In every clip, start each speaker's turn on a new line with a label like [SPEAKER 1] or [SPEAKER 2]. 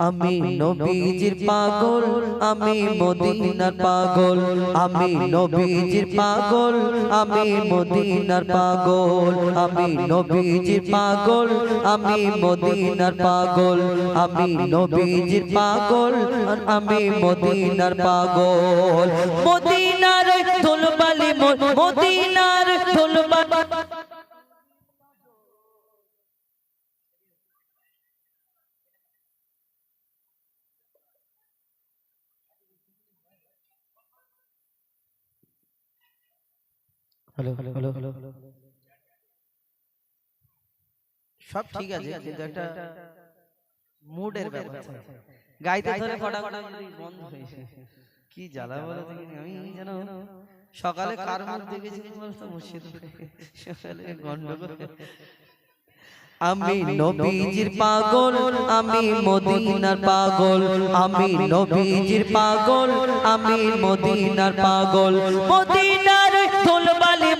[SPEAKER 1] আমি নবীজির পাগল আমি মদিনার পাগল আমি নবীজির পাগল আমি মদিনার পাগল আমি নবীজির পাগল আমি মদিনার পাগল আমি নবীজির পাগল আমি মদিনার পাগল। মদিনার ধুলবালি মদিনার ধুলবালি হ্যালো হ্যালো হ্যালো হ্যালো। সব ঠিক আছে কিন্তু একটা মুডের ব্যাপার। গাইতে ধরে ফটাফট বন্ধ হয়ে কি জ্বালা বলো আমি জানো সকালে কার মুখ দেখেছি বলতো মুর্শিদ সকালে গন্ডগোল আমি নবীজির পাগল আমি মদিনার পাগল আমি নবীজির পাগল আমি মদিনার পাগল। ধুলবালি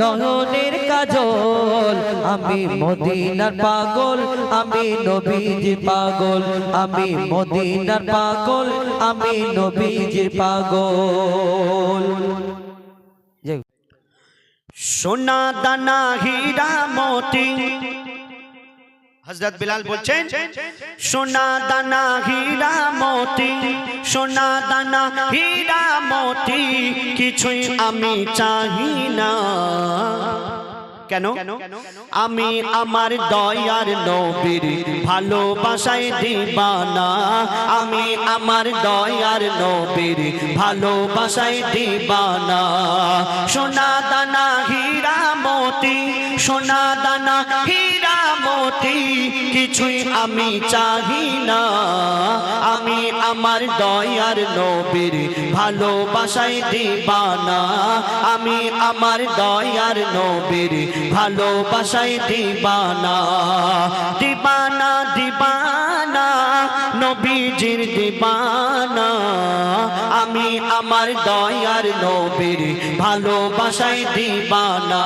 [SPEAKER 1] নয়নের কাজল, আমি মদিনার পাগল, আমি নবীজি পাগল, আমি মদিনার পাগল, আমি নবীজি পাগল।
[SPEAKER 2] সোনা দানা হীরা মতি হজরত বিলাল বলছেন সোনা দানা হীরা মতি সোনা দানা হীরা মতি কিছুই আমি চাহি না। কেন? আমি আমার দয়ার নবীর ভালোবাসায় দিবানা। আমি আমার দয়ার নবীর ভালোবাসায় দিবানা। সোনা দানা হীরা মতি সোনা দানা হীরা মতি কিছুই আমি চাহি না। আমি আমার দয়ার নবীর ভালোবাসায় দিবানা। আমি আমার দয়ার নবীর ভালোবাসায় দিবানা। দিবানা দিবানা নবীজির দিবানা। আমি আমার দয়ার নবীর ভালোবাসায় দিবানা।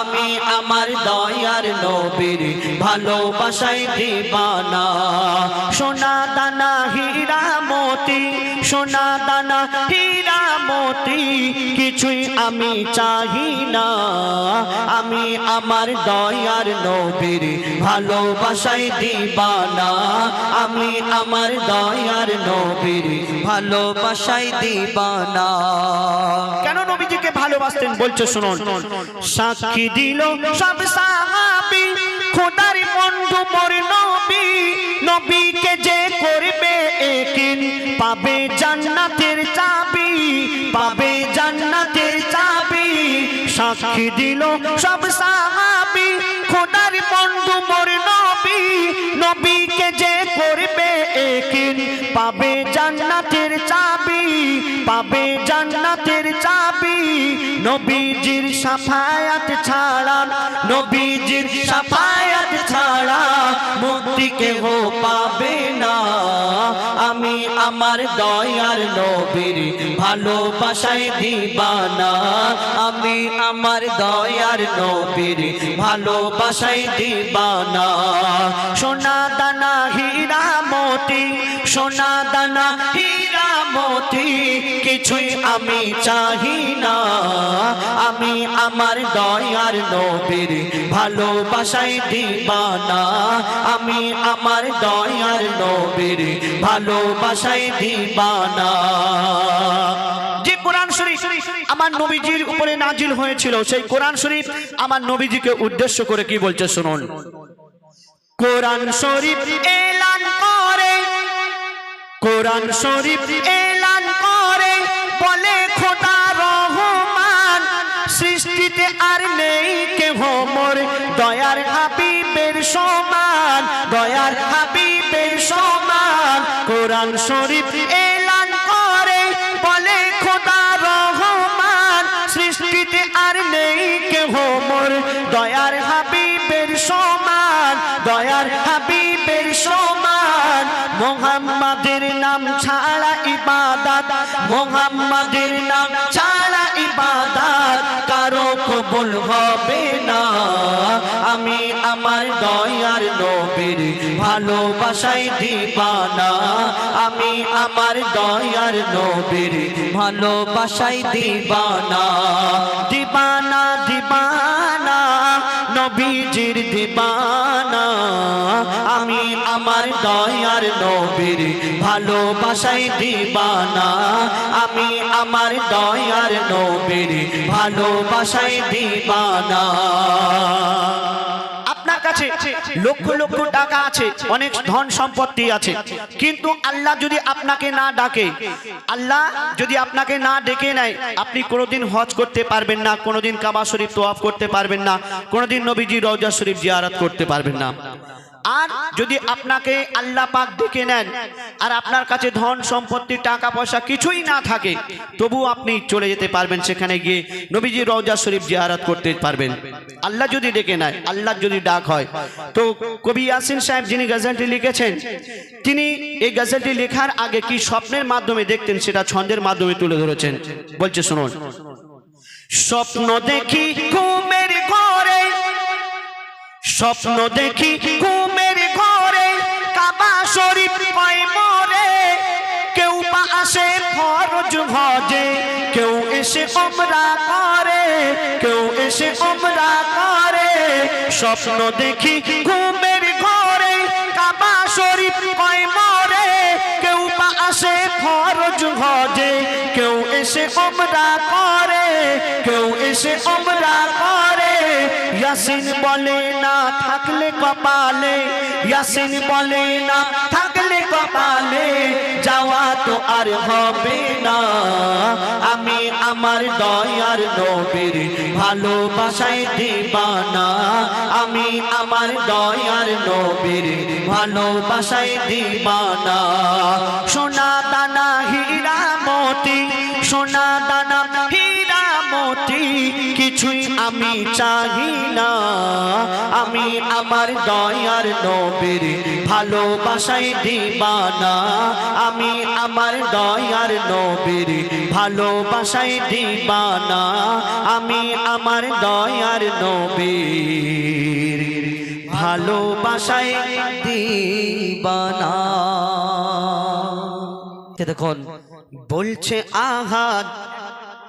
[SPEAKER 2] আমি আমার দয়ার নবীর ভালোবাসায় দিবানা। সোনা দানা হীরা মতি সোনা দানা হীরা মতি কিছুই আমি চাহি না। আমি আমার দয়ার নবীর ভালোবাসায় দিবানা। আমি আমার দয়ার নবীর ভালোবাসায় দিবানা। কেন নবীজিকে ভালোবাসতেন বলছো শুনুন। সাক্ষী দিল সব সাহাবী, খোদার বন্ধু মোর নবী। একিন পাবে জান্নাতের চাবি, পাবে জান্নাতের চাবি। সাক্ষী দিল সব সাহাবী, খোদার বন্ধু মোর নবী। নবীকে যে করবে একিন পাবে জান্নাতের চাবি, পাবে জান্নাতের চাবি। নবীজির সাফায়াত ছাড়া নবীজির সাফায়াত ছাড়া মুক্তি কেহ পাবে না। আমি আমার দয়ার নবীর ভালোবাসায় দিবানা। আমি আমার দয়ার নবীর ভালোবাসায় দিবানা। সোনা দানা হীরা মতি, সোনা দানা হীরা মতি কিছুই আমি চাহি না। আমি আমার দয়ার নবীর ভালোবাসায় দিবানা। আমি আমার দয়ার নবীর ভালোবাসায় দিবানা। আমার নবীজির উপরে নাজিল হয়েছিল, সেই কোরআন শরীফ আমার নবীজিকে উদ্দেশ্য করে কি বলছে শুনুন। কোরআন শরীফ এলান করে। কোরআন শরীফ এলান করে বলে, খোদা রহমান, সৃষ্টিতে আর নেই কেহ মোর। দয়ার হাবিবের সমান, দয়ার হাবিবের সমান। কোরআন শরীফ এলান করে বলে, খোদা রহমান, সৃষ্টিতে আর নেই কেহ মোর। দয়ার হাবিবের সমান, দয়ার হাবিবের সমান। মোহাম্মদের নাম ছাড়া ইবাদত মোহাম্মদের নাম ছাড়া ইবাদত কারও কবুল হবে না। আমি আমার দয়ার নবীর ভালোবাসাই দিবানা। আমি আমার দয়ার নবীর ভালোবাসাই দিবানা। দিবানা নবীজির দিবানা আমি আমার দয়ার নবীর ভালোবাসাই দিবানা আমি আমার দয়ার নবীর ভালোবাসাই দিবানা। আপনার কাছে লক্ষ লক্ষ টাকা আছে, অনেক ধন সম্পত্তি আছে। কিন্তু আল্লাহ যদি আপনাকে না ডাকে, আল্লাহ যদি আপনাকে না ডেকে নেয়, আপনি কোনোদিন হজ করতে পারবেন না, কোনোদিন কাবা শরীফ তোয়াফ করতে পারবেন না, কোনোদিন নবীজি রওজা শরীফ জিয়ারত করতে পারবেন না। আর যদি আপনাকে আল্লাহ পাক ডেকে নেন আর আপনার কাছে ধন সম্পত্তি, টাকা পয়সা কিছুই না থাকে তবু আপনি চলে যেতে পারবেন সেখানে গিয়ে নবীজি রওজা শরীফ জিয়ারত করতে পারবেন। আল্লাহ যদি ডেকে নেয়, আল্লাহ যদি ডাক হয়। তো কবি ইয়াসিন সাহেব যিনি গজলটি লিখেছেন, তিনি এই গজলটি লেখার আগে কি স্বপ্নের মাধ্যমে দেখতেন, সেটা ছন্দের মাধ্যমে তুলে ধরেছেন। বলছে, শুনুন। স্বপ্ন দেখি ঘরে, স্বপ্ন দেখি শরীফ কয় মরে কেউ বা আসে ফরজ হজে, কেউ এসে ওমরা করে, কেউ এসে ওমরা করে। স্বপ্ন দেখি ঘুমের ঘরে, কাবা শরীফ কয় মরে কেউ বা আসে ফরজ হজে, কেউ এসে ওমরা করে। কেউ এসে ওমরা করে। ইয়াসিন বলে না থাকলে কপালে। ইয়াসিন বলে না থাকলে কপালে। যাওয়া তো আর হবে না। আমি আমার দয়ার নবীর ভালোবাসায় দিবানা। আমি আমার দয়ার নবীর ভালোবাসায় দিবানা। সোনা দানা হীরা মতি, সোনা কিছুই আমি চাহি না। আমি আমার দয়ার নবীর ভালোবাসায় দিবানা। আমি আমার দয়ার নবীর ভালোবাসায় দিবানা। আমি আমার দয়ার নবীর ভালোবাসায় দিবানা। দেখুন, বলছে আহাদ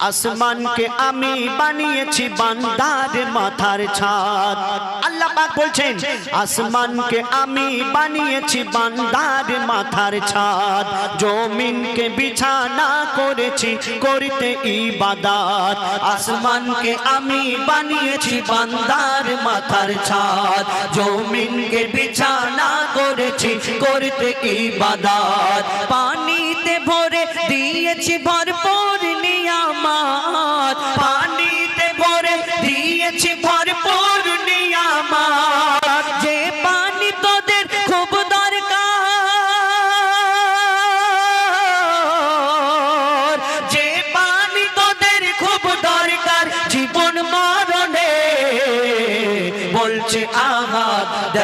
[SPEAKER 2] আসমানকে আমি বানিয়েছি বান্দার মাথার ছাদ। আল্লাহ পাক বলছেন আসমানকে আমি বানিয়েছি বান্দার মাথার ছাদ। জমিনকে বিছানা করেছি করতে ইবাদাত। আসমানকে আমি বানিয়েছি বান্দার মাথার ছাদ। জমিনকে বিছানা করেছি করতে ইবাদাত।
[SPEAKER 1] পানিতে ভরে দিয়েছি ভরপুর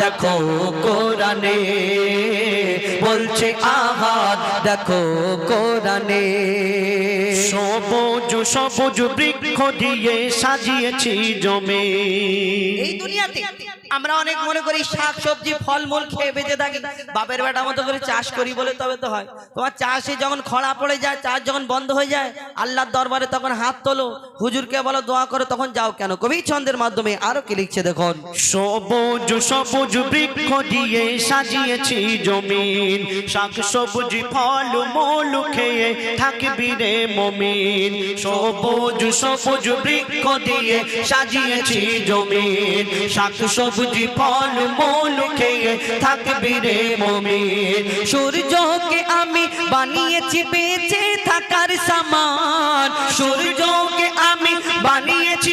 [SPEAKER 2] দেখো কোরআনে বলছে আহাদ দেখো কোরআনে।
[SPEAKER 1] সবুজ সবুজ বৃক্ষ দিয়ে সাজিয়েছি জমে।
[SPEAKER 3] এই দুনিয়াতে আমরা অনেক মনে করি শাক, সবজি, ফলমূল খেয়ে বেঁচে থাকি। বাপের বেটা মতো করে চাষ করি বলে তবে তো হয়। তোমার চাষে যখন খরা পড়ে যায়, চাষ যখন বন্ধ হয়ে যায়, আল্লাহর দরবারে তখন হাত তোলো। হুজুরকে বলো, দোয়া করো, তখন যাও কেন? কবি ছন্দের মাধ্যমে আরও কি লিখছে দেখুন?
[SPEAKER 1] সবুজ সবুজ বৃক্ষ দিয়ে সাজিয়েছি জমিন। শাক, সবুজ, ফল, মূল খেয়ে থাকবি রে মমিন। সবুজ সবুজ বৃক্ষ দিয়ে সাজিয়েছি জমিন। শাক, সবুজ ফল মন খেয়ে থাকবি রে মমিন।
[SPEAKER 2] সূর্যকে আমি বানিয়েছি, বেঁচে থাকার সামান।
[SPEAKER 1] সূর্যকে আমি বানিয়েছি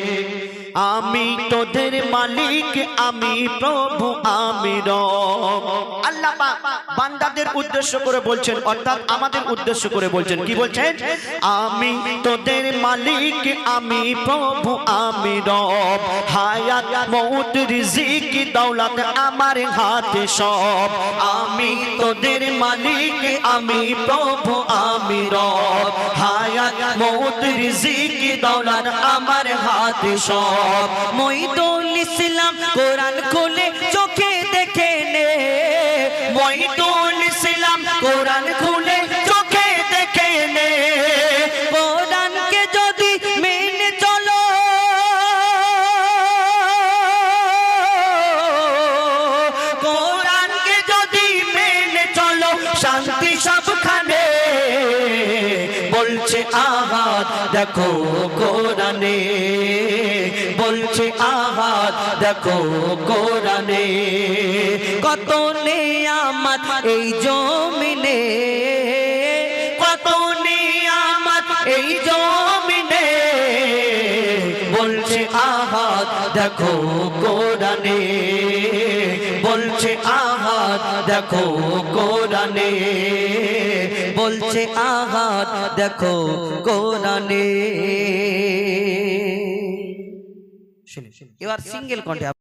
[SPEAKER 1] আমি তোদের মালিক, আমি প্রভু, আমি আল্লাহ বান্দাদের উদ্দেশ্য করে বলছেন, অর্থাৎ আমাদের উদ্দেশ্য করে বলছেন, কি বলছেন? আমি তোদের মালিক, আমি প্রভু, আমি রব। হায়াত দৌলত আমার হাতে সব। আমি তোদের মালিক, আমি প্রভু, আমি রব। হায়াত মৌত দৌলত আমার হাতে সব।
[SPEAKER 2] মইদুল ইসলাম কোরআন খুলে চোখে দেখে নে।
[SPEAKER 1] মইদুল ইসলাম কোরআন খুলে দেখো কোরআনে, বলছে আহাত দেখো কোরআনে,
[SPEAKER 2] কত নে নেয়ামত এই জমিনে,
[SPEAKER 1] কত নিয়ামত এই জমিনে, বলছে আহাত দেখো কোরআনে। দেখো কোরআনে।
[SPEAKER 2] বলছে আহাত দেখো কোরআনে।
[SPEAKER 3] এবার সিঙ্গেল কণ্ঠে